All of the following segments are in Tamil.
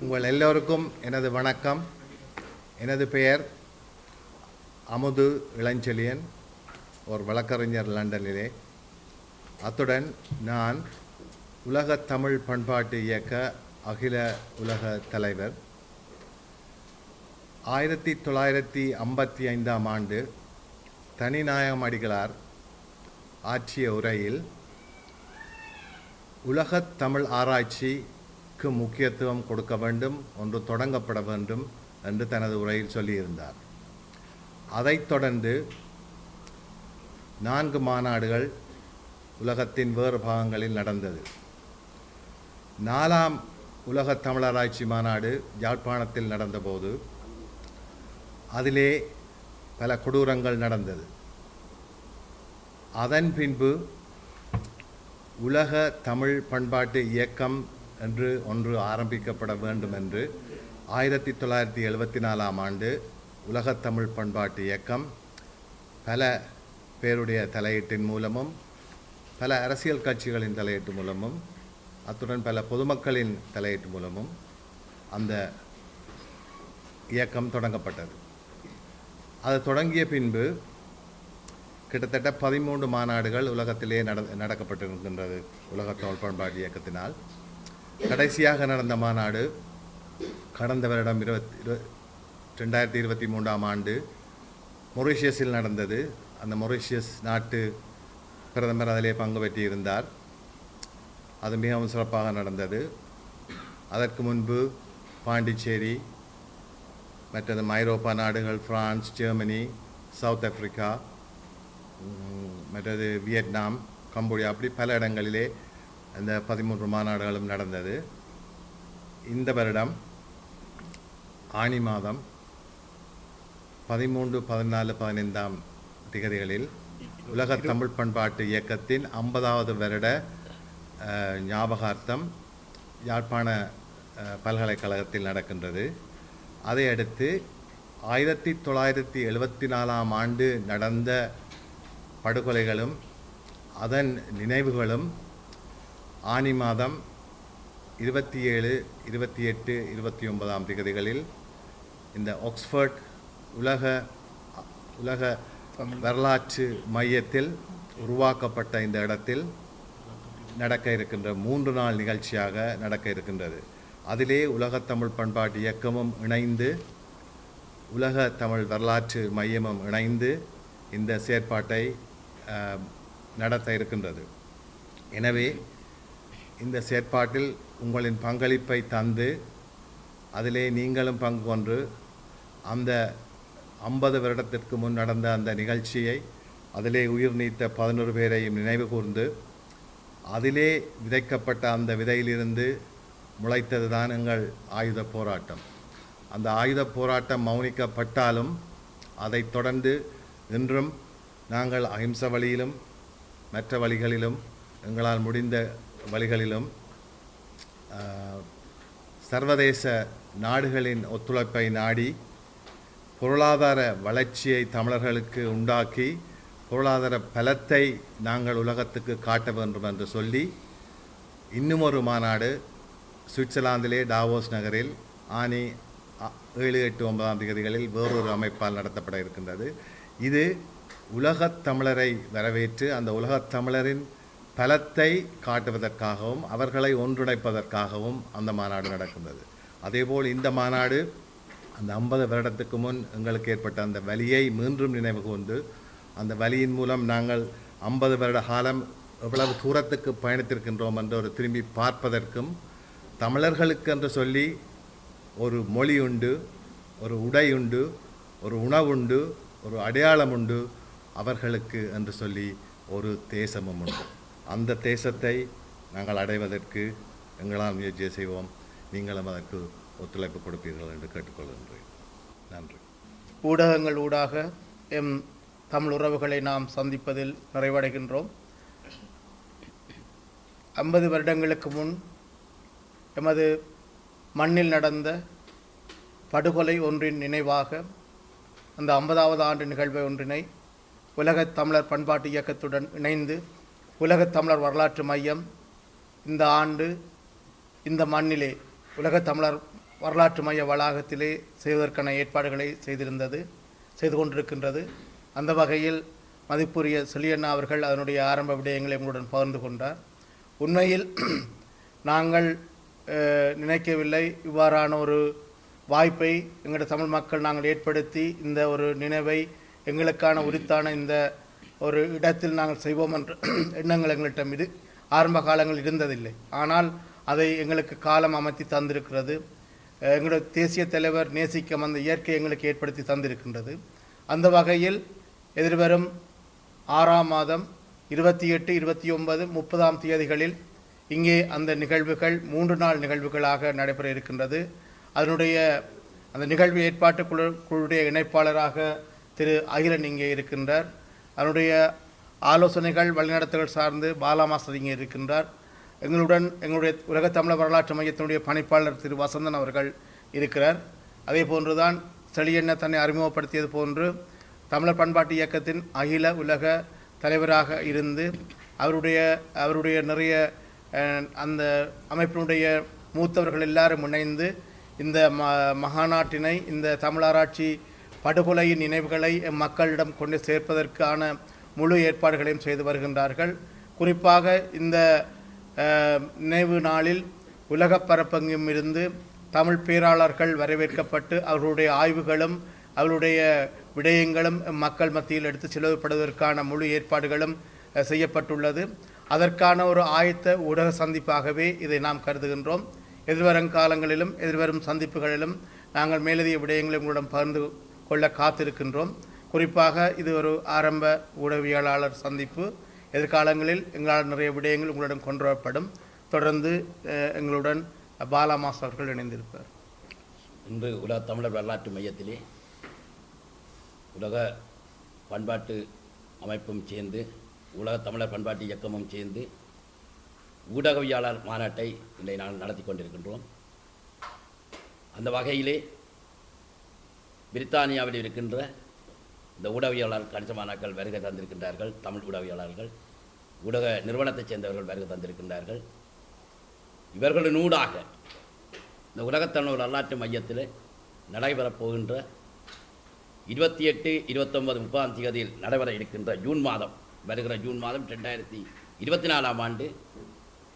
உங்கள் எல்லோருக்கும் எனது வணக்கம். எனது பெயர் அமுது இளஞ்செழியன் ஒரு வழக்கறிஞர் லண்டனிலே. அத்துடன் நான் உலக தமிழ் பண்பாட்டு இயக்க அகில உலக தலைவர். ஆயிரத்தி தொள்ளாயிரத்தி ஐம்பத்தி ஐந்தாம் ஆண்டு தனிநாயகம் அடிகளார் ஆற்றிய உரையில் உலகத் தமிழ் ஆராய்ச்சிக்கு முக்கியத்துவம் கொடுக்க வேண்டும் ஒன்று தொடங்கப்பட வேண்டும் என்று தனது உரையில் சொல்லியிருந்தார். அதைத் தொடர்ந்து நான்கு மாநாடுகள் உலகத்தின் வேறு பாகங்களில் நடந்தது. நாலாம் உலக தமிழராய்ச்சி மாநாடு யாழ்ப்பாணத்தில் நடந்தபோது அதிலே பல கொடூரங்கள் நடந்தது. அதன் பின்பு உலக தமிழ் பண்பாட்டு இயக்கம் என்று ஒன்று ஆரம்பிக்கப்பட வேண்டும் என்று ஆயிரத்தி தொள்ளாயிரத்தி எழுபத்தி நாலாம் ஆண்டு உலகத்தமிழ் பண்பாட்டு இயக்கம் பல பேருடைய தலையீட்டின் மூலமும் பல அரசியல் கட்சிகளின் தலையீட்டு மூலமும் அத்துடன் பல பொதுமக்களின் தலையீட்டு மூலமும் அந்த இயக்கம் தொடங்கப்பட்டது. அது தொடங்கிய பின்பு கிட்டத்தட்ட பதிமூன்று மாநாடுகள் உலகத்திலே நட நடக்கப்பட்டிருக்கின்றது உலக தமிழ் பண்பாட்டு இயக்கத்தினால். கடைசியாக நடந்த மாநாடு கடந்த வருடம் இருபத்தி இரு ரெண்டாயிரத்தி இருபத்தி மூன்றாம் ஆண்டு மொரிஷியஸில் நடந்தது. அந்த மொரிஷியஸ் நாட்டு பிரதமர் அதிலே பங்கு பெற்றிருந்தார். அது மிகவும் சிறப்பாக நடந்தது. அதற்கு முன்பு பாண்டிச்சேரி மற்றது ஐரோப்பா நாடுகள் பிரான்ஸ் ஜெர்மனி சவுத் ஆஃப்ரிக்கா மற்றது வியட்நாம் கம்போடியா அப்படி பல இடங்களிலே அந்த பதிமூன்று மாநாடுகளும் நடந்தது. இந்த வருடம் ஆனி மாதம் பதிமூன்று பதினாலு பதினைந்தாம் திகதிகளில் உலக தமிழ் பண்பாட்டு இயக்கத்தின் ஐம்பதாவது வருட ஞாபகார்த்தம் யாழ்ப்பாண பல்கலைக்கழகத்தில் நடக்கின்றது. அதையடுத்து ஆயிரத்தி தொள்ளாயிரத்தி எழுபத்தி நாலாம் ஆண்டு நடந்த படுகொலைகளும் அதன் நினைவுகளும் ஆனி மாதம் இருபத்தி ஏழு இருபத்தி எட்டு இருபத்தி ஒன்பதாம் திகதிகளில் இந்த ஆக்ஸ்ஃபோர்ட் உலக உலக வரலாற்று மையத்தில் உருவாக்கப்பட்ட இந்த இடத்தில் நடக்க இருக்கின்ற மூன்று நாள் நிகழ்ச்சியாக நடக்க இருக்கின்றது. அதிலே உலகத் தமிழ் பண்பாட்டு இயக்கமும் இணைந்து உலக தமிழ் வரலாற்று மையமும் இணைந்து இந்த செயற்பாட்டை நடத்த இருக்கின்றது. எனவே இந்த செயற்பாட்டில் உங்களின் பங்களிப்பை தந்து அதிலே நீங்களும் பங்கு கொண்டு அந்த ஐம்பது வருடத்திற்கு முன் நடந்த அந்த நிகழ்ச்சியை அதிலே உயிர் நீத்த பதினொரு பேரையும் நினைவு கூர்ந்து அதிலே விதைக்கப்பட்ட அந்த விதையிலிருந்து முளைத்தது தான் எங்கள் ஆயுத போராட்டம். அந்த ஆயுத போராட்டம் மௌனிக்கப்பட்டாலும் அதை தொடர்ந்து இன்றும் நாங்கள் அஹிம்ச வழியிலும் மற்ற வழிகளிலும் எங்களால் முடிந்த வழிகளிலும் சர்வதேச நாடுகளின் ஒத்துழைப்பை நாடி பொருளாதார வளர்ச்சியை தமிழர்களுக்கு உண்டாக்கி பொருளாதார பலத்தை நாங்கள் உலகத்துக்கு காட்ட வேண்டும் என்று சொல்லி இன்னும் ஒரு மாநாடு சுவிட்சர்லாந்திலே டாவோஸ் நகரில் ஆனி ஏழு எட்டு ஒன்பதாம் தேதிகளில் வேறொரு அமைப்பால் நடத்தப்பட இருக்கின்றது. இது உலகத் தமிழரை வரவேற்று அந்த உலகத் தமிழரின் பலத்தை காட்டுவதற்காகவும் அவர்களை ஒன்றிணைப்பதற்காகவும் அந்த மாநாடு நடக்கின்றது. அதேபோல் இந்த மாநாடு அந்த ஐம்பது வருடத்துக்கு முன் எங்களுக்கு ஏற்பட்ட அந்த வலியை மீண்டும் நினைவு கொண்டு அந்த வலியின் மூலம் நாங்கள் ஐம்பது வருட காலம் எவ்வளவு தூரத்துக்கு பயணித்திருக்கின்றோம் என்று ஒரு திரும்பி பார்ப்பதற்கும் தமிழர்களுக்கு என்று சொல்லி ஒரு மொழி உண்டு ஒரு உடை உண்டு ஒரு உணவுண்டு ஒரு அடையாளம் உண்டு அவர்களுக்கு என்று சொல்லி ஒரு தேசமும் உண்டு. அந்த தேசத்தை நாங்கள் அடைவதற்கு எங்களால் முயற்சி செய்வோம். நீங்களும் அதற்கு ஒத்துழைப்பு கொடுப்பீர்கள் என்று கேட்டுக்கொள்கின்றேன். நன்றி. ஊடகங்கள் ஊடாக எம் தமிழ் உறவுகளை நாம் சந்திப்பதில் நிறைவடைகின்றோம். ஐம்பது வருடங்களுக்கு முன் எமது மண்ணில் நடந்த படுகொலை ஒன்றின் நினைவாக அந்த ஐம்பதாவது ஆண்டு நிகழ்வு ஒன்றினை உலகத் தமிழர் பண்பாட்டு இயக்கத்துடன் இணைந்து உலகத் தமிழர் வரலாற்று மையம் இந்த ஆண்டு இந்த மண்ணிலே உலகத் தமிழர் வரலாற்று மைய வளாகத்திலே செய்வதற்கான ஏற்பாடுகளை செய்திருந்தது செய்து கொண்டிருக்கின்றது. அந்த வகையில் மதிப்புரிய செலியண்ணா அவர்கள் அதனுடைய ஆரம்ப விடயங்களை உங்களுடன் பகிர்ந்து கொண்டார். உண்மையில் நாங்கள் நினைக்கவில்லை. இவ்வாறான ஒரு வாய்ப்பை எங்களுடைய தமிழ் மக்கள் நாங்கள் ஏற்படுத்தி இந்த ஒரு நினைவை எங்களுக்கான உரித்தான இந்த ஒரு இடத்தில் நாங்கள் செய்வோம் என்ற எண்ணங்கள் எங்கள்கிட்ட இது ஆரம்ப காலங்கள் இருந்ததில்லை. ஆனால் அதை எங்களுக்கு காலம் அமைத்து தந்திருக்கிறது. எங்களுடைய தேசிய தலைவர் நேசிக்கம் அந்த இயற்கை எங்களுக்கு ஏற்படுத்தி தந்திருக்கின்றது. அந்த வகையில் எதிர்வரும் ஆறாம் மாதம் இருபத்தி எட்டு இருபத்தி ஒன்பது முப்பதாம் தேதிகளில் இங்கே அந்த நிகழ்வுகள் மூன்று நாள் நிகழ்வுகளாக நடைபெற இருக்கின்றது. அதனுடைய அந்த நிகழ்வு ஏற்பாட்டு குழு குழுடைய இணைப்பாளராக திரு அகிலன் இங்கே இருக்கின்றார். அதனுடைய ஆலோசனைகள் வழிநடத்துகள் சார்ந்து பாலா இங்கே இருக்கின்றார். எங்களுடன் எங்களுடைய உலக தமிழர் வரலாற்று மையத்தினுடைய பணிப்பாளர் திரு வசந்தன் அவர்கள் இருக்கிறார். அதே போன்றுதான் செழியண்ண தன்னை அறிமுகப்படுத்தியது போன்று தமிழர் பண்பாட்டு இயக்கத்தின் அகில உலக தலைவராக இருந்து அவருடைய அவருடைய நிறைய அந்த அமைப்பினுடைய மூத்தவர்கள் எல்லாரும் இணைந்து இந்த ம மகாநாட்டினை இந்த தமிழாராய்ச்சி படுகொலையின் நினைவுகளை எம் மக்களிடம் கொண்டு சேர்ப்பதற்கான முழு ஏற்பாடுகளையும் செய்து வருகின்றார்கள். குறிப்பாக இந்த நினைவு நாளில் உலகப் பரப்பெங்கும் இருந்து தமிழ் பேராளர்கள் வரவேற்கப்பட்டு அவர்களுடைய ஆய்வுகளும் அவர்களுடைய விடயங்களும் மக்கள் மத்தியில் எடுத்து செலவுப்படுவதற்கான முழு ஏற்பாடுகளும் செய்யப்பட்டுள்ளது. அதற்கான ஒரு ஆயத்த ஊடக சந்திப்பாகவே இதை நாம் கருதுகின்றோம். எதிர்வரும் காலங்களிலும் எதிர்வரும் சந்திப்புகளிலும் நாங்கள் மேலதிக விடயங்களை உங்களிடம் பகிர்ந்து கொள்ள காத்திருக்கின்றோம். குறிப்பாக இது ஒரு ஆரம்ப ஊடகவியலாளர் சந்திப்பு. எதிர்காலங்களில் எங்களால் நிறைய விடயங்கள் உங்களிடம் கொண்டு வரப்படும் தொடர்ந்து எங்களுடன் பாலாமாஸ் அவர்கள் இணைந்திருப்பார். இன்று உலக தமிழர் வரலாற்று மையத்திலே உலக பண்பாட்டு அமைப்பும் சேர்ந்து உலக தமிழர் பண்பாட்டு இயக்கமும் சேர்ந்து ஊடகவியலாளர் மாநாட்டை இன்றைய நாங்கள் நடத்தி கொண்டிருக்கின்றோம். அந்த வகையிலே பிரித்தானியாவில் இருக்கின்ற இந்த ஊடகவியலாளர் கணிசமானாக்கள் வருகை தந்திருக்கின்றார்கள் தமிழ் ஊடகவியலாளர்கள் ஊடக நிறுவனத்தைச் சேர்ந்தவர்கள் வருகை தந்திருக்கின்றார்கள். இவர்களின் ஊடாக இந்த உலகத்தமிழர் வரலாற்று மையத்தில் நடைபெறப் போகின்ற இருபத்தி எட்டு இருபத்தொன்பது முப்பதாம் தேதியில் நடைபெற இருக்கின்ற ஜூன் மாதம் வருகிற ஜூன் மாதம் ரெண்டாயிரத்தி இருபத்தி நாலாம் ஆண்டு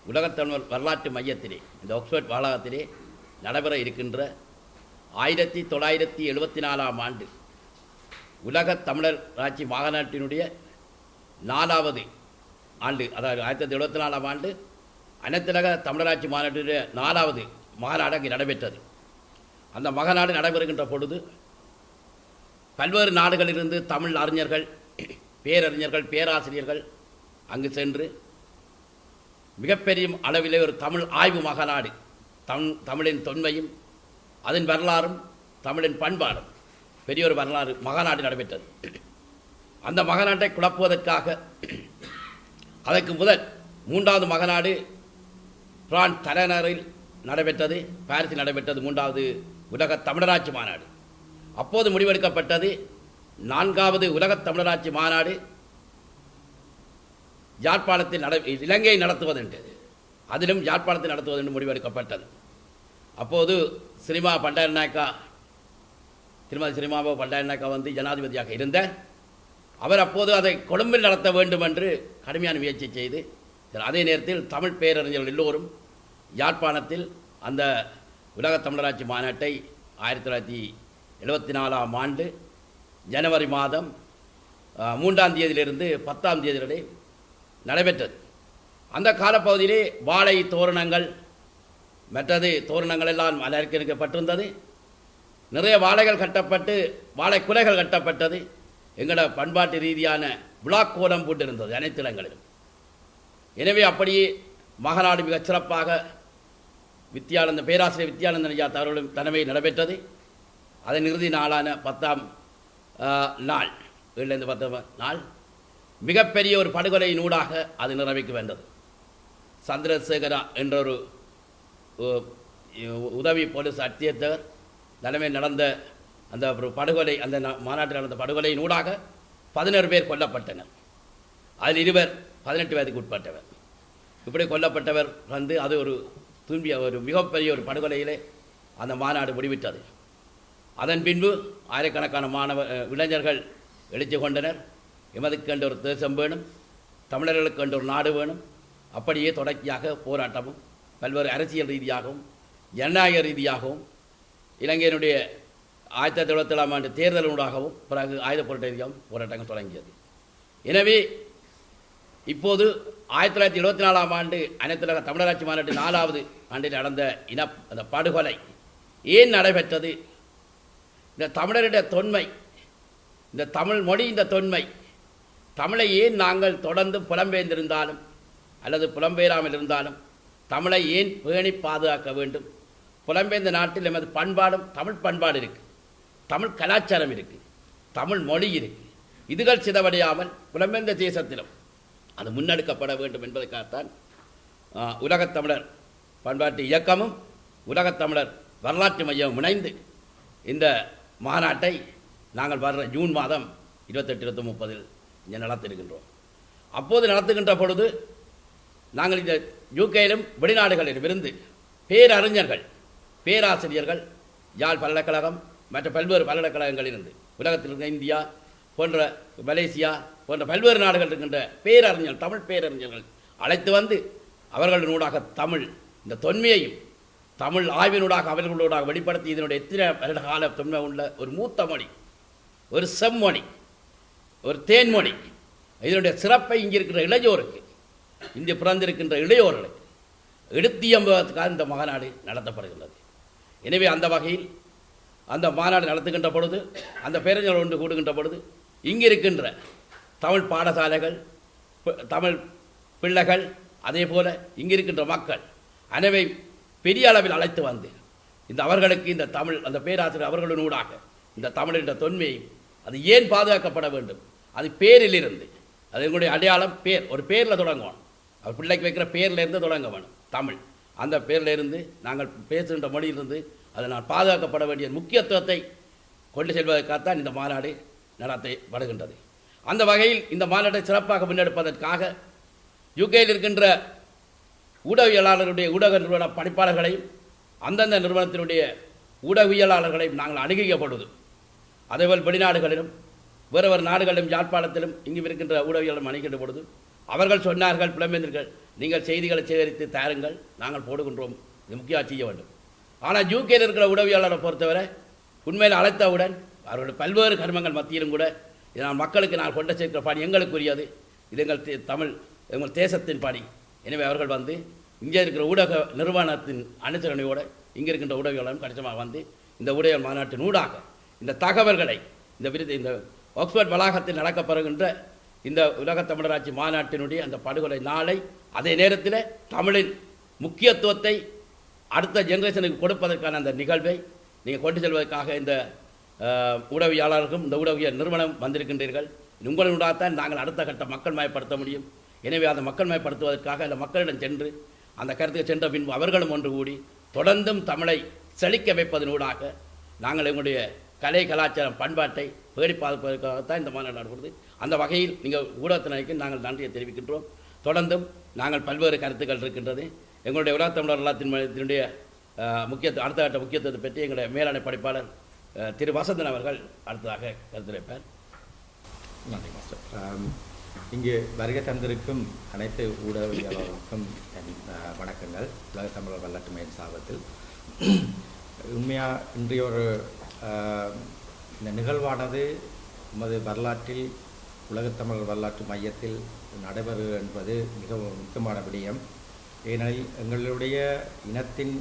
உலகத்தமிழர் வரலாற்று மையத்திலே இந்த ஆக்ஸ்போர்ட் வளாகத்திலே நடைபெற இருக்கின்ற ஆயிரத்தி தொள்ளாயிரத்தி எழுபத்தி நாலாம் ஆண்டு உலக தமிழர் ஆட்சி மாநாட்டினுடைய நாலாவது ஆண்டு அதாவது ஆயிரத்தி தொள்ளாயிரத்தி எழுபத்தி நாலாம் ஆண்டு அனைத்துலக தமிழராட்சி மாநாட்டினுடைய நாலாவது மாநாடு அங்கே நடைபெற்றது. அந்த மகநாடு நடைபெறுகின்ற பொழுது பல்வேறு நாடுகளிலிருந்து தமிழ் அறிஞர்கள் பேரறிஞர்கள் பேராசிரியர்கள் அங்கு சென்று மிகப்பெரிய அளவிலே ஒரு தமிழ் ஆய்வு மகநாடு தமிழ் தமிழின் தொன்மையும் அதன் வரலாறும் தமிழின் பண்பாடும் பெரிய ஒரு வரலாறு மகாநாடு நடைபெற்றது. அந்த மகாநாட்டை குழப்புவதற்காக அதற்கு முதல் மூன்றாவது மகாநாடு பிரான்ஸ் தலைநகரில் நடைபெற்றது பாரிஸில் நடைபெற்றது மூன்றாவது உலக தமிழராட்சி மாநாடு. அப்போது முடிவெடுக்கப்பட்டது நான்காவது உலக தமிழராட்சி மாநாடு யாழ்ப்பாணத்தில் நட இலங்கையை நடத்துவதென்று. அதிலும் யாழ்ப்பாணத்தில் நடத்துவதென்று முடிவெடுக்கப்பட்டது. அப்போது சினிமா பண்டாரநாயக்கா திருமதி சினிமாவோ பண்டாரநாயக்கா வந்து ஜனாதிபதியாக இருந்த அவர் அப்போது அதை கொழும்பில் நடத்த வேண்டும் என்று கடுமையான முயற்சி செய்து அதே நேரத்தில் தமிழ் பேரறிஞர்கள் எல்லோரும் யாழ்ப்பாணத்தில் அந்த உலக தமிழராட்சி மாநாட்டை ஆயிரத்தி தொள்ளாயிரத்தி எழுபத்தி நாலாம் ஆண்டு ஜனவரி மாதம் மூன்றாம் தேதியிலிருந்து பத்தாம் தேதி வரை நடைபெற்றது. அந்த காலப்பகுதியிலே வாழை தோரணங்கள் மற்றது தோரணங்கள் எல்லாம் அலங்கரிக்கப்பட்டிருந்தது நிறைய வாழைகள் கட்டப்பட்டு வாழை குலைகள் கட்டப்பட்டது. எங்களோட பண்பாட்டு ரீதியான விழாக்கோலம் போட்டிருந்தது அனைத்து இடங்களிலும் எனவே அப்படியே மகநாடு மிகச் சிறப்பாக வித்யானந்த பேராசிரியர் வித்யானந்த ஐயா அவர்களும் தலைமையில் நடைபெற்றது. அதன் இறுதி நாளான பத்தாம் நாள் ஏழுலேருந்து பத்தாம் நாள் மிகப்பெரிய ஒரு படுகொலையின் ஊடாக அது நிறைவேற்க வேண்டது சந்திரசேகரா என்ற ஒரு உதவி போலீஸ் அத்தியத்தர் தலைமையில் நடந்த அந்த ஒரு படுகொலை அந்த மாநாட்டில் நடந்த படுகொலையின் ஊடாக பதினோரு பேர் கொல்லப்பட்டனர். அதில் இருவர் பதினெட்டு வயதுக்கு உட்பட்டவர். இப்படி கொல்லப்பட்டவர் வந்து அது ஒரு துன்பிய ஒரு மிகப்பெரிய ஒரு படுகொலையிலே அந்த மாநாடு முடிவிட்டது. அதன் பின்பு ஆயிரக்கணக்கான மாணவ இளைஞர்கள் எழுச்சி கொண்டனர். எமதுக்கென்று ஒரு தேசம் வேணும் தமிழர்களுக்கென்று ஒரு நாடு வேணும். அப்படியே தொடர்ச்சியாக போராட்டமும் பல்வேறு அரசியல் ரீதியாகவும் ஜனநாயக ரீதியாகவும் இலங்கையினுடைய ஆயிரத்தி தொள்ளாயிரத்தி எழுபத்தேழாம் ஆண்டு தேர்தலூடாகவும் பிறகு ஆயுத போராட்ட ரீதியாகவும் போராட்டங்கள் தொடங்கியது. எனவே இப்போது ஆயிரத்தி தொள்ளாயிரத்தி எழுபத்தி நாலாம் ஆண்டு அனைத்துலக தமிழராட்சி மாநாட்டு நாலாவது ஆண்டில் நடந்த இன அந்த படுகொலை ஏன் நடைபெற்றது? இந்த தமிழருடைய தொன்மை இந்த தமிழ் மொழி இந்த தொன்மை தமிழை ஏன் நாங்கள் தொடர்ந்து புலம்பெயர்ந்திருந்தாலும் அல்லது புலம்பெயராமல் இருந்தாலும் தமிழை ஏன் பேணி பாதுகாக்க வேண்டும்? புலம்பெயர்ந்த நாட்டில் எமது பண்பாடும் தமிழ் பண்பாடு இருக்குது தமிழ் கலாச்சாரம் இருக்குது தமிழ் மொழி இருக்குது இதுகள் சிதவடையாமல் புலம்பெயர்ந்த தேசத்திலும் அது முன்னெடுக்கப்பட வேண்டும் என்பதற்காகத்தான் உலகத்தமிழர் பண்பாட்டு இயக்கமும் உலகத்தமிழர் வரலாற்று மையம் இணைந்து இந்த மாநாட்டை நாங்கள் வர்ற ஜூன் மாதம் இருபத்தெட்டு இருபத்தி முப்பதில் இங்கே நடத்திருக்கின்றோம். அப்போது நடத்துகின்ற பொழுது நாங்கள் இந்த யூகேயிலும் வெளிநாடுகளிலும் இருந்து பேரறிஞர்கள் பேராசிரியர்கள் யாழ் பல்கலைக்கழகம் மற்ற பல்வேறு பல்கலைக்கழகங்களில் இருந்து உலகத்தில் இருக்க இந்தியா போன்ற மலேசியா போன்ற பல்வேறு நாடுகள் இருக்கின்ற பேரறிஞர்கள் தமிழ் பேரறிஞர்கள் அழைத்து வந்து அவர்களினூடாக தமிழ் இந்த தொன்மையையும் தமிழ் ஆய்வினூடாக அவர்களூடாக வெளிப்படுத்தி இதனுடைய எத்தனை வருட கால தொன்மை உள்ள ஒரு மூத்த மொழி ஒரு செம்மொழி ஒரு தேன்மொழி. இதனுடைய சிறப்பை இங்கே இருக்கிற இளையோருக்கு இந்திய பிறந்திருக்கின்ற இளையோர்களுக்கு எடுத்தியம்பதுக்காக இந்த மாநாடு நடத்தப்படுகின்றது. எனவே அந்த வகையில் அந்த மாநாடு நடத்துகின்ற பொழுது அந்த பேரஞ்சல் ஒன்று கூடுகின்ற பொழுது இங்கே இருக்கின்ற தமிழ் பாடசாலைகள் தமிழ் பிள்ளைகள் அதே போல இங்கே இருக்கின்ற மக்கள் அனைவை பெரிய அளவில் அழைத்து வந்து இந்த அவர்களுக்கு இந்த தமிழ் அந்த பேராசிரியர் அவர்களினூடாக இந்த தமிழின் தொன்மையை அது ஏன் பாதுகாக்கப்பட வேண்டும்? அது பேரிலிருந்து அது எங்களுடைய அடையாளம் பேர் ஒரு பேரில் தொடங்குவோம். அவர் பிள்ளைக்கு வைக்கிற பேர்லேருந்து தொடங்க வேணும். தமிழ். அந்த பேர்லேருந்து நாங்கள் பேசுகின்ற மொழியிலிருந்து அதை நான் பாதுகாக்கப்பட வேண்டிய முக்கியத்துவத்தை கொண்டு செல்வதற்காகத்தான் இந்த மாநாடு நடத்தப்படுகின்றது அந்த வகையில் இந்த மாநாட்டை சிறப்பாக முன்னெடுப்பதற்காக யூகேயில் இருக்கின்ற ஊடகவியலாளருடைய ஊடக நிறுவன பணிப்பாளர்களையும் அந்தந்த நிறுவனத்தினுடைய ஊடகவியலாளர்களையும் நாங்கள் அணுகிய பொழுது அதேபோல் வெளிநாடுகளிலும் வேறு வேறு நாடுகளிலும் யாழ்ப்பாணத்திலும் இங்கு இருக்கின்ற ஊடகவியலும் அணுகின்ற பொழுது அவர்கள் சொன்னார்கள் புலம்பெயர்கள் நீங்கள் செய்திகளை சேகரித்து தாருங்கள். நாங்கள் போடுகின்றோம். இது முக்கியம் செய்ய வேண்டும். ஆனால் யூகேயில் இருக்கிற உடவியாளரை பொறுத்தவரை உண்மையில் அழைத்தவுடன் அவருடைய பல்வேறு கர்மங்கள் மத்தியிலும் கூட இது நான் மக்களுக்கு நான் கொண்டு சேர்க்கிற பணி எங்களுக்குரியது. இது எங்கள் தே- தமிழ் எங்கள் தேசத்தின் பணி. எனவே அவர்கள் வந்து இங்கே இருக்கிற ஊடக நிறுவனத்தின் அனுசரணையோடு இங்கே இருக்கின்ற ஊடகங்களும் கடிதமாக வந்து இந்த ஊடக மாநாட்டின் ஊடாக இந்த தகவல்களை இந்த விருது இந்த ஆக்ஸ்போர்ட் வளாகத்தில் நடக்கப்படுகின்ற இந்த உலக தமிழராட்சி மாநாட்டினுடைய அந்த படுகொலை நாளை அதே நேரத்தில் தமிழின் முக்கியத்துவத்தை அடுத்த ஜெனரேஷனுக்கு கொடுப்பதற்கான அந்த நிகழ்வை நீங்கள் கொண்டு செல்வதற்காக இந்த அஹ், இந்த ஊடக நிறுவனம் வந்திருக்கின்றீர்கள். உங்களினூடாகத்தான் நாங்கள் அடுத்த கட்ட மக்கள் மயப்படுத்த முடியும். எனவே அந்த மக்கள் மயப்படுத்துவதற்காக அந்த மக்களிடம் சென்று அந்த கருத்துக்கு சென்ற பின்பு அவர்களும் ஒன்று கூடி தொடர்ந்தும் தமிழை செழிக்க வைப்பதனூடாக நாங்கள் எங்களுடைய கலை கலாச்சாரம் பண்பாட்டை பேடி பாதுகாப்பதற்காகத்தான் இந்த மாநாடு நடக்கிறது அந்த வகையில் நீங்கள் ஊடகத்தினருக்கு நாங்கள் நன்றியை தெரிவிக்கின்றோம். தொடர்ந்தும் நாங்கள் பல்வேறு கருத்துக்கள் இருக்கின்றது. எங்களுடைய உலகத் தமிழர் வரலாற்றின் முக்கிய அடுத்த கட்ட முக்கியத்துவத்தை பற்றி எங்களுடைய மேலாண் படிப்பாளர் திரு வசந்தன் அவர்கள் அடுத்ததாக கருத்துரைப்பார். நன்றி மாஸ்டர். இங்கு வருகை தந்திருக்கும் அனைத்து ஊடகவியலாளர்களுக்கும் என் வணக்கங்கள். உலக தமிழர் வரலாற்று மையம் சார்பத்தில். உண்மையாக இன்றைய ஒரு இந்த நிகழ்வானது நமது வரலாற்றில் உலகத்தமிழ் வரலாற்று மையத்தில் நடைபெறு என்பது மிகவும் முக்கியமான விடயம். ஏனெனில் எங்களுடைய இனத்தின்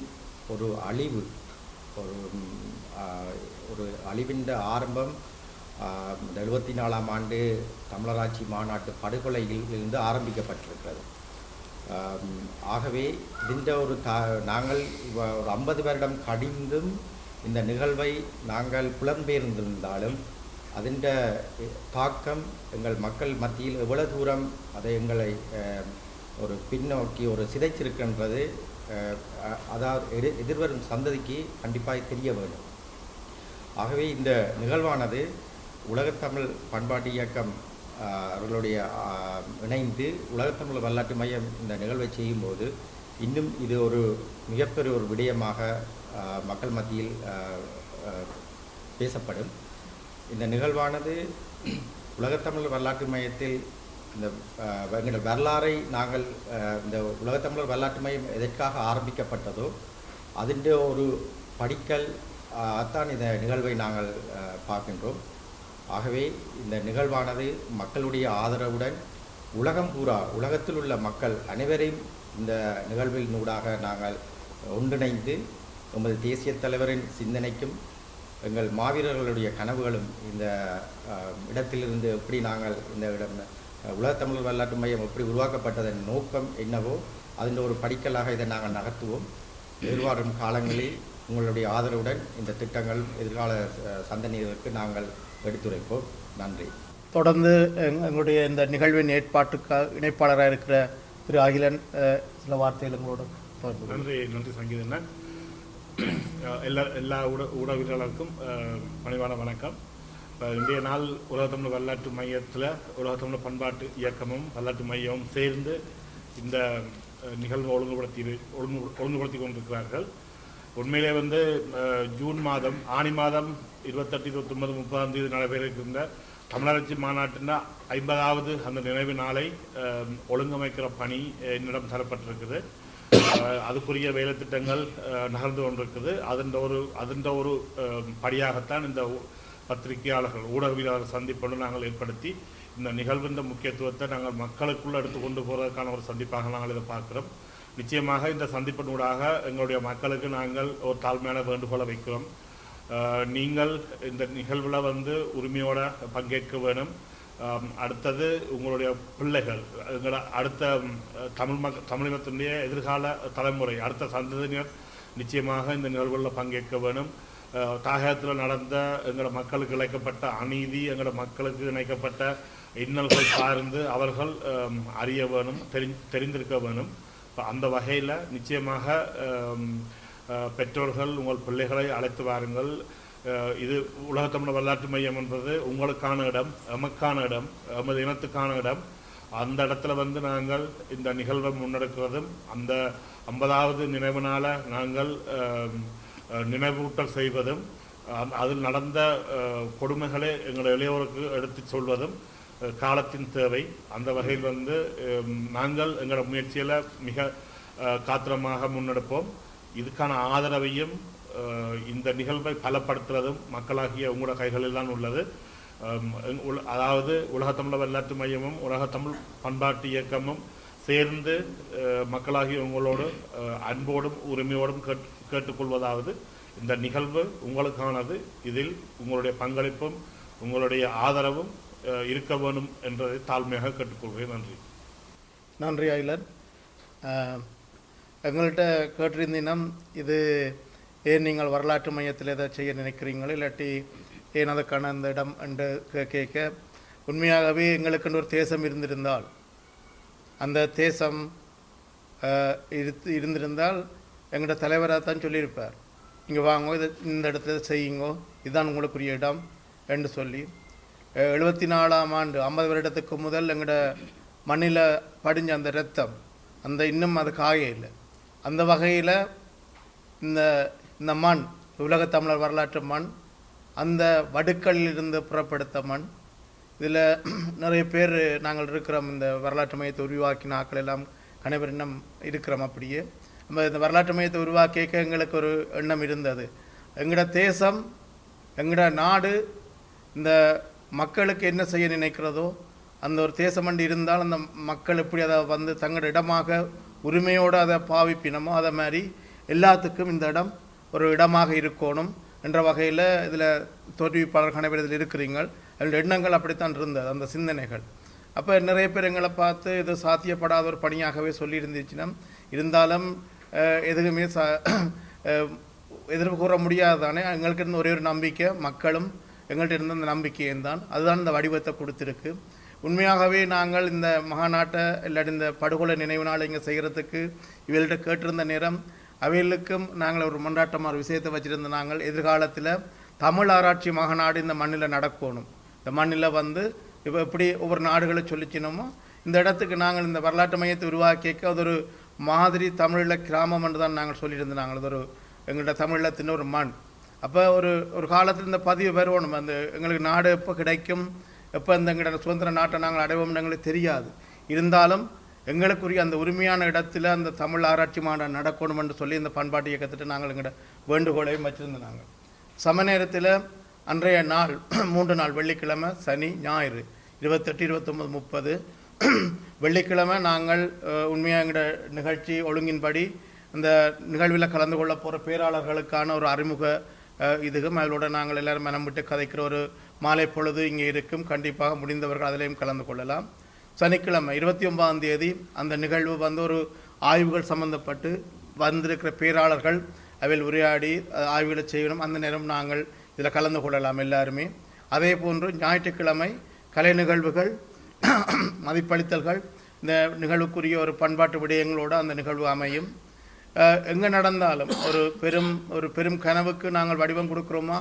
ஒரு அழிவு ஒரு ஒரு அழிவின் ஆரம்பம் இந்த எழுபத்தி நாலாம் ஆண்டு தமிழராட்சி மாநாட்டு படுகொலையில் இருந்து ஆரம்பிக்கப்பட்டிருக்கிறது. ஆகவே இந்த ஒரு தா நாங்கள் ஒரு ஐம்பது வருடம் கடிந்தும் இந்த நிகழ்வை நாங்கள் புலம்பெயர்ந்திருந்தாலும் அதின் தாக்கம் எங்கள் மக்கள் மத்தியில் எவ்வளவு தூரம் அதை எங்களை ஒரு பின்னோக்கி ஒரு சிதைச்சிருக்கின்றது அதாவது எதிர் எதிர்வரும் சந்ததிக்கு கண்டிப்பாக தெரிய வேண்டும். ஆகவே இந்த நிகழ்வானது உலகத்தமிழ் பண்பாட்டு இயக்கம் அவர்களுடைய இணைந்து உலகத்தமிழ் வரலாற்று மையம் இந்த நிகழ்வை செய்யும்போது இன்னும் இது ஒரு மிகப்பெரிய ஒரு விடயமாக மக்கள் மத்தியில் பேசப்படும். இந்த நிகழ்வானது உலகத்தமிழர் வரலாற்று மையத்தில் இந்த எங்கள் வரலாறை நாங்கள் இந்த உலகத்தமிழர் வரலாற்று மையம் எதற்காக ஆரம்பிக்கப்பட்டதோ அதின் ஒரு படிக்கல் அஹ், அத்தான் இந்த நிகழ்வை நாங்கள் பார்க்கின்றோம். ஆகவே இந்த நிகழ்வானது மக்களுடைய ஆதரவுடன் உலகம் பூரா உலகத்தில் உள்ள மக்கள் அனைவரையும் இந்த நிகழ்வில் நூடாக நாங்கள் ஒன்றிணைந்து எமது தேசிய தலைவரின் சிந்தனைக்கும் எங்கள் மாவீரர்களுடைய கனவுகளும் இந்த இடத்திலிருந்து எப்படி நாங்கள் இந்த இடம் அஹ், உலகத்தமிழர் வரலாற்று மையம் எப்படி உருவாக்கப்பட்டதன் நோக்கம் என்னவோ அதன் ஒரு படிக்கலாக இதை நாங்கள் நகர்த்துவோம். எதிர்வரும் காலங்களில் உங்களுடைய ஆதரவுடன் இந்த திட்டங்கள் எதிர்கால சந்ததியினருக்கு நாங்கள் எடுத்துரைப்போம். நன்றி. தொடர்ந்து எங்- எங்களுடைய இந்த நிகழ்வின் ஏற்பாட்டுக்காக இணைப்பாளராக இருக்கிற திரு அகிலன் சில வார்த்தைகள் எங்களோட. நன்றி நன்றி சங்கீதண்ணன் எல்லா எல்லா ஊட ஊடகவியலாளருக்கும் பணிவான வணக்கம். இப்போ இன்றைய நாள் உலகத்தமிழ் வரலாற்று மையத்தில் உலகத்தமிழ் பண்பாட்டு இயக்கமும் வரலாற்று மையமும் சேர்ந்து இந்த நிகழ்வு நிகழ்வை ஒழுங்குபடுத்தி ஒழுங்கு ஒழுங்குபடுத்தி கொண்டிருக்கிறார்கள். உண்மையிலே வந்து ஜூன் மாதம் ஆணி மாதம் இருபத்தெட்டு இருபத்தொன்பது முப்பதாம் தேதி நடைபெற இருக்கின்ற தமிழரட்சி மாநாட்டின் ஐம்பதாவது அந்த நினைவு நாளை ஒழுங்கமைக்கிற பணி என்னிடம் தரப்பட்டிருக்குது அதுக்குரிய வேலை திட்டங்கள் நகர்ந்து கொண்டிருக்குது. அதன் ஒரு அதன் ஒரு படியாகத்தான் இந்த பத்திரிகையாளர்கள் ஊடகவியலாளர் சந்திப்பொன்று நாங்கள் ஏற்படுத்தி இந்த நிகழ்வின் முக்கியத்துவத்தை நாங்கள் மக்களுக்குள்ள எடுத்து கொண்டு போகிறதுக்கான ஒரு சந்திப்பாக நாங்கள் இதை பார்க்கிறோம். நிச்சயமாக இந்த சந்திப்பினூடாக எங்களுடைய மக்களுக்கு நாங்கள் ஒரு தாழ்மையான வேண்டுகோளை வைக்கிறோம். நீங்கள் இந்த நிகழ்வில் வந்து உரிமையோட பங்கேற்க வேணும். அடுத்தது உங்களுடைய பிள்ளைகள் எங்களோட அடுத்த தமிழ் மக் தமிழகத்தினுடைய எதிர்கால தலைமுறை அடுத்த சந்ததியினர் நிச்சயமாக இந்த நிகழ்வுகளில் பங்கேற்க வேணும். தாகத்தில் தாயகத்தில் நடந்த எங்களோட மக்களுக்கு இழைக்கப்பட்ட அநீதி எங்களோட மக்களுக்கு இணைக்கப்பட்ட இன்னல்கள் சார்ந்து அவர்கள் அறிய வேணும் தெரி தெரிந்திருக்க வேணும். இப்போ அந்த வகையில் நிச்சயமாக பெற்றோர்கள் உங்கள் பிள்ளைகளை அழைத்து வாருங்கள். இது உலகத்தமிழ் வரலாற்று மையம் என்பது உங்களுக்கான இடம் எமக்கான இடம் எமது இனத்துக்கான இடம். அந்த இடத்துல வந்து நாங்கள் இந்த நிகழ்வை முன்னெடுக்கிறதும் அந்த ஐம்பதாவது நினைவு நாங்கள் நினைவூட்டல் செய்வதும் அதில் நடந்த கொடுமைகளை எங்கள் இளையோருக்கு எடுத்து சொல்வதும் காலத்தின் தேவை. அந்த வகையில் வந்து நாங்கள் எங்களோட முயற்சியில் மிக காத்திரமாக முன்னெடுப்போம். இதுக்கான ஆதரவையும் இந்த நிகழ்வை பலப்படுத்துறதும் மக்களாகிய உங்களோட கைகளில் தான் உள்ளது. ஹம், எங்- உல- அதாவது உலகத்தமிழ் வரலாற்று மையமும் உலகத்தமிழ் பண்பாட்டு இயக்கமும் சேர்ந்து மக்களாகிய உங்களோடு அன்போடும் உரிமையோடும் கேட் கேட்டுக்கொள்வதாவது இந்த நிகழ்வு உங்களுக்கானது. இதில் உங்களுடைய பங்களிப்பும் உங்களுடைய ஆதரவும் இருக்க வேண்டும் என்பதை தாழ்மையாக கேட்டுக்கொள்கிறேன். நன்றி. நன்றி ஐலர் எங்கள்கிட்ட கேட்டிருந்தீங்கன்னா இது ஏன் நீங்கள் வரலாற்று மையத்தில் எதை செய்ய நினைக்கிறீங்களோ? இல்லாட்டி ஏன் அதற்கான அந்த இடம் என்று கே- கேட்க உண்மையாகவே எங்களுக்குன்னு ஒரு தேசம் இருந்திருந்தால் அந்த தேசம் அஹ், இருந்து இருந்திருந்தால் எங்கள்கிட்ட தலைவராக தான் சொல்லியிருப்பார். இங்கே வாங்கோ இதை இந்த இடத்துல செய்யுங்கோ இதுதான் உங்களுக்குரிய இடம் என்று சொல்லி. எழுபத்தி நாலாம் ஆண்டு ஐம்பது வருடத்துக்கு முதல் எங்களோட மண்ணில் படிஞ்ச அந்த ரத்தம் அந்த இன்னும் அது காய இல்லை. அந்த வகையில் இந்த இந்த மண் உலகத் தமிழர் வரலாற்று மண் அந்த வடுக்கல்லிருந்து புறப்படுத்த மண். இதில் நிறைய பேர் நாங்கள் இருக்கிறோம் இந்த வரலாற்று மையத்தை உருவாக்கின ஆக்கள் எல்லாம் கணவர் இருக்கிறோம் அப்படியே. நம்ம இந்த வரலாற்று மையத்தை உருவாக்கிக்க எங்களுக்கு ஒரு எண்ணம் இருந்தது. எங்களோட தேசம் எங்களோட நாடு இந்த மக்களுக்கு என்ன செய்ய நினைக்கிறதோ அந்த ஒரு தேசமண்டி இருந்தால் அந்த மக்கள் எப்படி அதை வந்து தங்களோட இடமாக உரிமையோடு அதை பாவிப்பினமோ அதை மாதிரி எல்லாத்துக்கும் இந்த இடம் ஒரு இடமாக இருக்கணும் என்ற வகையில் இதில் தோற்றுவிப்பாளர் கணவர் இதில் இருக்கிறீங்கள். அதில் எண்ணங்கள் அப்படித்தான் இருந்தது அந்த சிந்தனைகள். அப்போ நிறைய பேர் எங்களை பார்த்து இது சாத்தியப்படாத ஒரு பணியாகவே சொல்லியிருந்துச்சுன்னா இருந்தாலும் எதுவுமே சா எதிர்ப்பு கூற முடியாது தானே. எங்களுக்கு இருந்த ஒரே ஒரு நம்பிக்கை மக்களும் எங்கள்கிட்ட இருந்த அந்த நம்பிக்கையும் தான். அதுதான் இந்த வடிவத்தை கொடுத்துருக்கு. உண்மையாகவே நாங்கள் இந்த மகாநாட்டை இல்லாட்டி இந்த படுகொலை நினைவு நாள் இங்கே செய்கிறதுக்கு இவர்கள்ட்ட கேட்டிருந்த நேரம் அவைகளுக்கும் நாங்கள் ஒரு மன்றாட்டமாக ஒரு விஷயத்தை வச்சுருந்த நாங்கள் எதிர்காலத்தில் தமிழ் ஆராய்ச்சி மகநாடு இந்த மண்ணில் நடக்கணும். இந்த மண்ணில் வந்து இப்போ எப்படி ஒவ்வொரு நாடுகளை சொல்லிச்சினோமோ இந்த இடத்துக்கு நாங்கள் இந்த வரலாற்று மையத்தை உருவாக்கிக்க அது ஒரு மாதிரி தமிழில் கிராமம் என்று தான் நாங்கள் சொல்லியிருந்தோம் நாங்கள். அது ஒரு எங்கள்கிட்ட தமிழத்தின் ஒரு மண். அப்போ ஒரு ஒரு காலத்தில் இந்த பதிவு வரணும் அந்த எங்களுக்கு நாடு எப்போ கிடைக்கும் எப்போ இந்த எங்களோட சுதந்திர நாட்டை நாங்கள் அடைவோம்னு எங்களுக்கு தெரியாது. இருந்தாலும் எங்களுக்குரிய அந்த உரிமையான இடத்துல அந்த தமிழ் ஆராய்ச்சி மாநாடு நடக்கணும் என்று சொல்லி இந்த பண்பாட்டு இயக்கத்திட்ட நாங்கள் எங்களோட வேண்டுகோளையும் வச்சுருந்தோம் நாங்கள். சம நேரத்தில் அன்றைய நாள் மூன்று நாள் வெள்ளிக்கிழமை சனி ஞாயிறு இருபத்தெட்டு இருபத்தொம்பது முப்பது. வெள்ளிக்கிழமை நாங்கள் உண்மையாக எங்களோட நிகழ்ச்சி ஒழுங்கின்படி இந்த நிகழ்வில் கலந்து கொள்ள போகிற பேராளர்களுக்கான ஒரு அறிமுக இதுகும் இதுக்கும் அதோட நாங்கள் எல்லாரும் மனம் விட்டு கதைக்கிற ஒரு மாலை பொழுது இங்கே இருக்கும். கண்டிப்பாக முடிந்தவர்கள் அதிலையும் கலந்து கொள்ளலாம். சனிக்கிழமை இருபத்தி ஒன்பதாம் தேதி அந்த நிகழ்வு வந்து ஒரு ஆய்வுகள் சம்பந்தப்பட்டு வந்திருக்கிற பேராளர்கள் அவையில் உரையாடி ஆய்வுகளை செய்யணும். அந்த நேரம் நாங்கள் இதில் கலந்து கொள்ளலாம் எல்லாருமே. அதே போன்று ஞாயிற்றுக்கிழமை கலை நிகழ்வுகள் மதிப்பளித்தல்கள் இந்த நிகழ்வுக்குரிய ஒரு பண்பாட்டு விடயங்களோடு அந்த நிகழ்வு அமையும். எங்கே நடந்தாலும் ஒரு பெரும் ஒரு பெரும் கனவுக்கு நாங்கள் வடிவம் கொடுக்குறோமா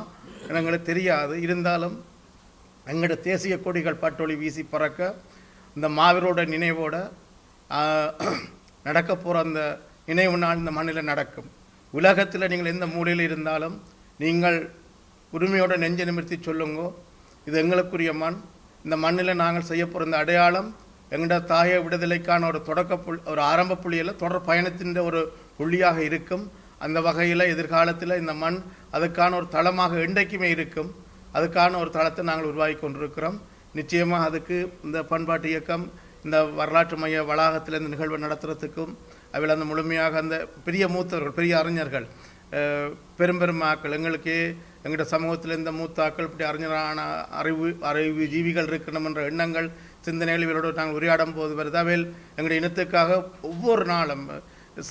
எங்களுக்கு தெரியாது. இருந்தாலும் எங்களோட தேசிய கொடிகள் பட்டொளி வீசி பறக்க இந்த மாவீரோட நினைவோட நடக்க போகிற அந்த நினைவு நாள் இந்த மண்ணில் நடக்கும். உலகத்தில் நீங்கள் எந்த மூலையில் இருந்தாலும் நீங்கள் உரிமையோட நெஞ்ச நிமிர்த்தி சொல்லுங்கோ. இது எங்களுக்குரிய மண். இந்த மண்ணில் நாங்கள் செய்ய போகிற இந்த அடையாளம் எங்களோட தாய விடுதலைக்கான ஒரு தொடக்க புள் ஒரு ஆரம்ப புள்ளியில் தொடர் பயணத்தின் ஒரு புள்ளியாக இருக்கும். அந்த வகையில் எதிர்காலத்தில் இந்த மண் அதுக்கான ஒரு தளமாக என்றைக்குமே இருக்கும். அதுக்கான ஒரு தளத்தை நாங்கள் உருவாக்கி கொண்டிருக்கிறோம். நிச்சயமாக அதுக்கு இந்த பண்பாட்டு இயக்கம் இந்த வரலாற்று மைய வளாகத்தில் இந்த நிகழ்வை நடத்துறதுக்கும் அதில் அந்த முழுமையாக அந்த பெரிய மூத்தவர்கள் பெரிய அறிஞர்கள் பெரும்பெரும் பெரும் பெரும் ஆக்கள் எங்களுக்கு எங்களுடைய சமூகத்தில் இந்த மூத்தாக்கள் இப்படி அறிஞரான அறிவு அறிவு ஜீவிகள் இருக்கணும் என்ற எண்ணங்கள் சிந்தனைகள் இவரோடு நாங்கள் உரையாடும் போது வருது அவையில் எங்களுடைய இனத்துக்காக ஒவ்வொரு நாளும்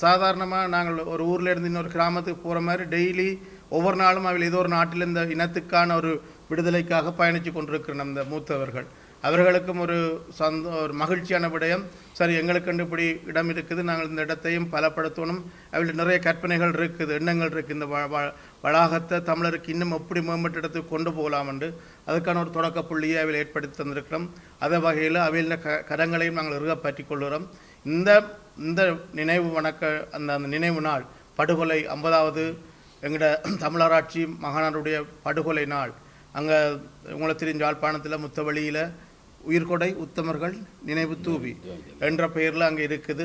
சாதாரணமாக நாங்கள் ஒரு ஊர்லேருந்து இன்னொரு கிராமத்துக்கு போகிற மாதிரி டெய்லி ஒவ்வொரு நாளும் அவையில் ஏதோ ஒரு நாட்டில் இந்த இனத்துக்கான ஒரு விடுதலைக்காக பயணித்து கொண்டிருக்கிற இந்த மூத்தவர்கள். அவர்களுக்கும் ஒரு சந்த ஒரு மகிழ்ச்சியான விடயம். சரி எங்களுக்கு இப்படி இடம் இருக்குது நாங்கள் இந்த இடத்தையும் பலப்படுத்தணும். அவர்கள் நிறைய கற்பனைகள் இருக்குது எண்ணங்கள் இருக்குது. இந்த வ- வ- வளாகத்தை தமிழருக்கு இன்னும் எப்படி மேம்பட்ட இடத்துக்கு கொண்டு போகலாம் என்று அதுக்கான ஒரு தொடக்க புள்ளியை அவையில் ஏற்படுத்தி தந்திருக்கிறோம். அதே வகையில் அவையில் க கரங்களையும் நாங்கள் இறுக பற்றி கொள்கிறோம். இந்த இந்த நினைவு வணக்க அந்த அந்த நினைவு நாள் படுகொலை ஐம்பதாவது எங்களோட தமிழராட்சி மகானாருடைய படுகொலை நாள். அங்கே உங்களை தெரிஞ்ச யாழ்ப்பாணத்தில் முத்தவழியில் உயிர்கொடை உத்தமர்கள் நினைவு தூவி என்ற பெயரில் அங்கே இருக்குது.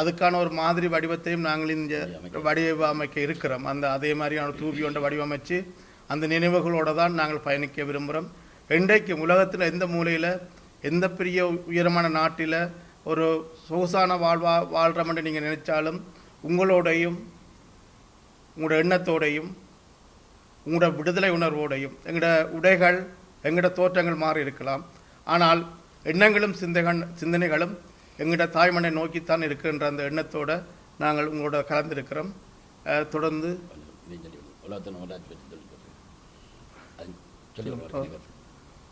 அதுக்கான ஒரு மாதிரி வடிவத்தையும் நாங்கள் இங்கே வடிவமைக்க இருக்கிறோம். அந்த அதே மாதிரியான தூவி ஒன்றை வடிவமைச்சு அந்த நினைவுகளோடு தான் நாங்கள் பயணிக்க விரும்புகிறோம் இன்றைக்கும் உலகத்தில் எந்த மூலையில் எந்த பெரிய உயரமான நாட்டில் ஒரு சொகுசான வாழ்வா வாழ்கிறோம்னு நீங்கள் நினைச்சாலும் உங்களோடையும் உங்களோட எண்ணத்தோடையும் உங்களோட விடுதலை உணர்வோடையும் எங்களோட உடைகள் எங்களோட தோற்றங்கள் மாறி இருக்கலாம். ஆனால் எண்ணங்களும் சிந்தைகள் சிந்தனைகளும் எங்களோட தாய்மண்ணை நோக்கித்தான் இருக்கின்ற அந்த எண்ணத்தோட நாங்கள் உங்களோட கலந்திருக்கிறோம். தொடர்ந்து உலகத்தின் வரலாற்று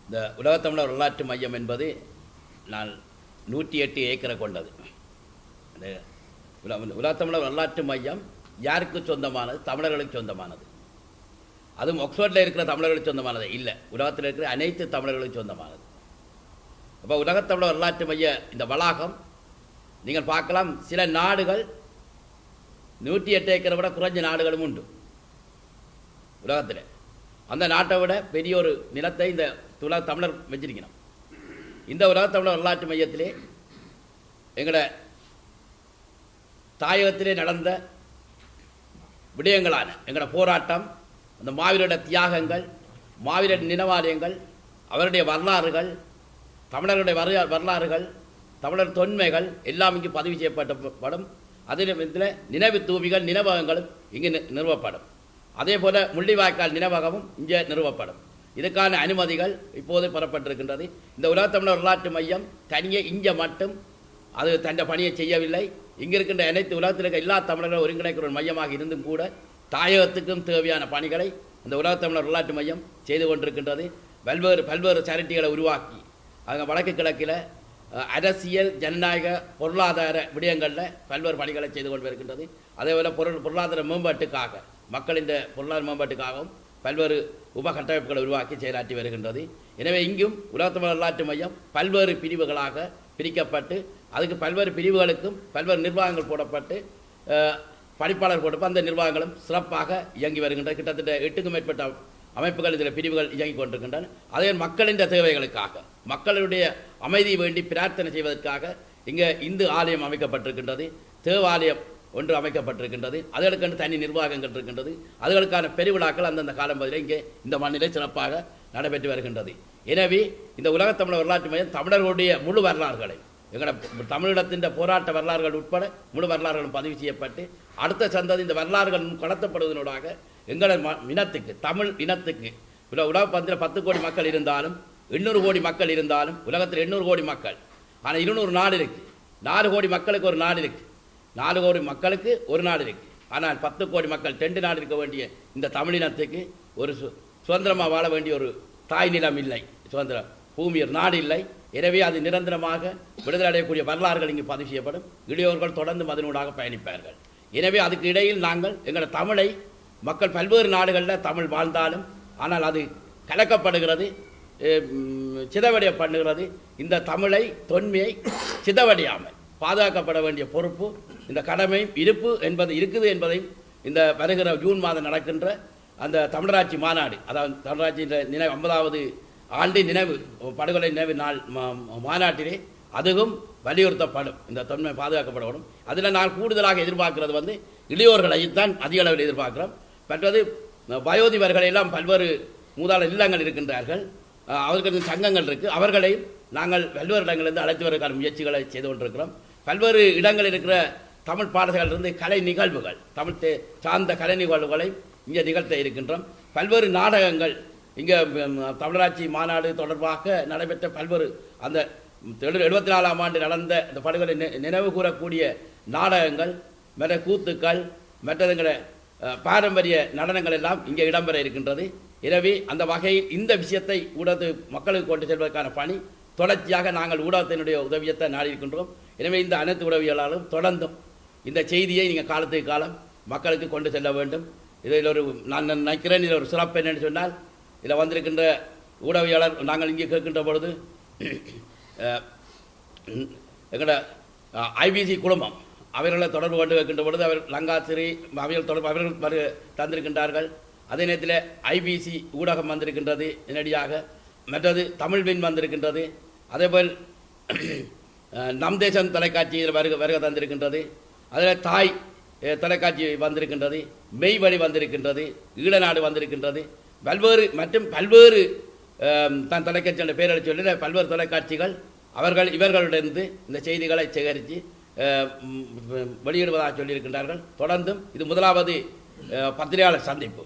இந்த உலகத்தமிழர் வரலாற்று மையம் என்பது நான் நூற்றி எட்டு ஏக்கரை கொண்டது. உலக உலகத்தமிழர் வரலாற்று மையம் யாருக்கு சொந்தமானது? தமிழர்களுக்கு சொந்தமானது. அதுவும் ஆக்ஸ்போர்டில் இருக்கிற தமிழர்களுக்கு சொந்தமானது. இல்லை உலகத்தில் இருக்கிற அனைத்து தமிழர்களுக்கு சொந்தமானது. அப்போ உலகத்தமிழர் வரலாற்று மைய இந்த வளாகம் நீங்கள் பார்க்கலாம் சில நாடுகள் நூற்றி எட்டு ஏக்கரை விட குறைஞ்ச நாடுகளும் உண்டு. உலகத்தில். அந்த நாட்டை விட பெரிய ஒரு நிலத்தை இந்த துல தமிழர் வச்சிருக்கணும். இந்த உலகத்தமிழர் வரலாற்று மையத்திலே எங்களோட தாயகத்திலே நடந்த விடயங்களான எங்களோட போராட்டம் அந்த மாவீரோட தியாகங்கள் மாவீரர் நினைவாலயங்கள் அவருடைய வரலாறுகள் தமிழர்களுடைய வர வரலாறுகள் தமிழர் தொன்மைகள் எல்லாம் இங்கு பதிவு செய்யப்பட்டப்படும். அதே இதில் நினைவு தூவிகள் நினைவகங்களும் இங்கு நி- நிறுவப்படும். அதே போல் முள்ளிவாய்க்கால் நினைவகமும் இங்கே நிறுவப்படும். இதுக்கான அனுமதிகள் இப்போது பெறப்பட்டிருக்கின்றது. இந்த உலகத்தமிழர் வரலாற்று மையம் தனியே இங்கே மட்டும் அது தன்னை பணியை செய்யவில்லை. இங்கே இருக்கின்ற அனைத்து உலகத்தில் இருக்க எல்லா தமிழர்களும் ஒருங்கிணைக்கிற ஒரு மையமாக இருந்தும் கூட தாயகத்துக்கும் தேவையான பணிகளை இந்த உலகத்தமிழர் வரலாற்று மையம் செய்து கொண்டிருக்கின்றது. பல்வேறு பல்வேறு சேரிட்டிகளை உருவாக்கி அங்கே வடக்கு கிழக்கில் அரசியல் ஜனநாயக பொருளாதார விடயங்களில் பல்வேறு பணிகளை செய்து கொண்டு வருகின்றது அதேபோல் பொருள் பொருளாதார மேம்பாட்டுக்காக மக்களின் இந்த பொருளாதார மேம்பாட்டுக்காகவும் பல்வேறு உபகட்டமைப்புகளை உருவாக்கி செயலாற்றி வருகின்றது. எனவே இங்கும் உலகத்தமிழ் வரலாற்று மையம் பல்வேறு பிரிவுகளாக பிரிக்கப்பட்டு அதுக்கு பல்வேறு பிரிவுகளுக்கும் பல்வேறு நிர்வாகங்கள் போடப்பட்டு பணிப்பாளர் கொடுப்ப அந்த நிர்வாகங்களும் சிறப்பாக இயங்கி வருகின்ற கிட்டத்தட்ட எட்டுக்கும் மேற்பட்ட அமைப்புகள் இதில் பிரிவுகள் இயங்கிக் கொண்டிருக்கின்றன. அதே மக்களின் தேவைகளுக்காக மக்களுடைய அமைதி வேண்டி பிரார்த்தனை செய்வதற்காக இங்கே இந்து ஆலயம் அமைக்கப்பட்டிருக்கின்றது தேவாலயம் ஒன்று அமைக்கப்பட்டிருக்கின்றது. அதுகளுக்கென்று தனி நிர்வாகங்கள் இருக்கின்றது. அதுகளுக்கான பெருவிழாக்கள் அந்தந்த காலம் பதிலே இங்கே இந்த மண்ணிலே சிறப்பாக நடைபெற்று வருகின்றது. எனவே இந்த உலகத்தமிழர் வரலாற்று மையம் தமிழர்களுடைய முழு வரலாறுகளை எங்களோட தமிழீழத்தின் போராட்ட வரலாறுகள் உட்பட முழு வரலாறுகளும் பதிவு செய்யப்பட்டு அடுத்த சந்ததி இந்த வரலாறுகள் கடத்தப்படுவதனூடாக எங்களோட ம- இனத்துக்கு தமிழ் இனத்துக்கு உல உலக பந்தில் பத்து கோடி மக்கள் இருந்தாலும் எண்ணூறு கோடி மக்கள் இருந்தாலும் உலகத்தில் எண்ணூறு கோடி மக்கள். ஆனால் இருநூறு நாடு இருக்குது நாலு கோடி மக்களுக்கு ஒரு நாடு இருக்குது நாலு கோடி மக்களுக்கு ஒரு நாடு இருக்குது ஆனால் பத்து கோடி மக்கள் ரெண்டு நாடு இருக்க வேண்டிய இந்த தமிழினத்துக்கு ஒரு சு சுதந்திரமாக வாழ வேண்டிய ஒரு தாய் நிலம் இல்லை. சுதந்திரம். பூமி ஒரு நாடு இல்லை. எனவே அது நிரந்தரமாக விடுதலை அடையக்கூடிய வரலாறுகள் இங்கு பதிவு செய்யப்படும். இளையோர்கள் தொடர்ந்து அதனூடாக பயணிப்பார்கள். எனவே அதுக்கு இடையில் நாங்கள் எங்களோட தமிழை மக்கள் பல்வேறு நாடுகளில் தமிழ் வாழ்ந்தாலும் ஆனால் அது கலக்கப்படுகிறது சிதவடைய பண்ணுகிறது இந்த தமிழை தொன்மையை சிதவடையாமல் பாதுகாக்கப்பட வேண்டிய பொறுப்பு இந்த கடமை இருப்பு என்பது இருக்குது என்பதையும் இந்த வருகிற ஜூன் மாதம் நடக்கின்ற அந்த தமிழராட்சி மாநாடு அதாவது தமிழராட்சி நினைவு ஐம்பதாவது ஆண்டு நினைவு படுகொலை நினைவு நாள் மா- மாநாட்டிலே அதுவும் வலியுறுத்தப்படும். இந்த தொன்மை பாதுகாக்கப்படணும் அதில் நான் கூடுதலாக எதிர்பார்க்கிறது வந்து இளையோர்களைத்தான் அதிக அளவில் எதிர்பார்க்கிறோம். மற்றது வயோதிபர்களெல்லாம் பல்வேறு மூதாள இல்லங்கள் இருக்கின்றார்கள். அவர்களுக்கு சங்கங்கள் இருக்குது அவர்களையும் நாங்கள் பல்வேறு இடங்களிலிருந்து அழைத்து வருவதற்கான முயற்சிகளை செய்து கொண்டிருக்கிறோம். பல்வேறு இடங்களில் இருக்கிற தமிழ் பாடல்களிலிருந்து கலை நிகழ்வுகள் தமிழ் தே- சார்ந்த கலை நிகழ்வுகளை இங்கே நிகழ்த்த இருக்கின்றோம். பல்வேறு நாடகங்கள் இங்கே தமிழராட்சி மாநாடு தொடர்பாக நடைபெற்ற பல்வேறு அந்த எழுபத்தி நாலாம் ஆண்டு நடந்த இந்த படுகொலை நி- நினைவு கூறக்கூடிய நாடகங்கள் மற்ற கூத்துக்கள் மற்றதுங்கிற பாரம்பரிய நடனங்கள் எல்லாம் இங்கே இடம்பெற இருக்கின்றது. எனவே அந்த வகையில் இந்த விஷயத்தை ஊடகத்து மக்களுக்கு கொண்டு செல்வதற்கான பணி தொடர்ச்சியாக நாங்கள் ஊடகத்தினுடைய உதவியத்தை நாடி இருக்கின்றோம் எனவே இந்த அனைத்து உதவியாளர்களும் தொடர்ந்தும் இந்த செய்தியை நீங்கள் காலத்துக்கு காலம் மக்களுக்கு கொண்டு செல்ல வேண்டும். இதில் ஒரு நான் நினைக்கிறேன் இதில் ஒரு சிறப்பு என்னென்னு சொன்னால் இதில் வந்திருக்கின்ற ஊடகவியாளர் நாங்கள் இங்கே கேட்கின்ற பொழுது எங்களோட ஐபிசி குழுமம் அவர்களை தொடர்பு கொண்டு வைக்கின்ற பொழுது அவர் லங்காசிரி அவர்கள் தொடர்பு அவர்கள் மறு தந்திருக்கின்றார்கள். அதே நேரத்தில் ஐபிசி ஊடகம் வந்திருக்கின்றது நேரடியாக. மற்றது தமிழ்வின் வந்திருக்கின்றது. அதேபோல் நம் தேசம் தொலைக்காட்சியில் வருக வருகை தந்திருக்கின்றது. அதில் தாய் தொலைக்காட்சி வந்திருக்கின்றது. மெய்வழி வந்திருக்கின்றது. ஈழநாடு வந்திருக்கின்றது. பல்வேறு மற்றும் பல்வேறு தன் தொலைக்காட்சி என்ற சொல்லி பல்வேறு தொலைக்காட்சிகள் அவர்கள் இவர்களிடந்து இந்த செய்திகளை சேகரித்து வெளியிடுவதாக சொல்லியிருக்கின்றார்கள். தொடர்ந்தும் இது முதலாவது பத்திரிகையாளர் சந்திப்பு.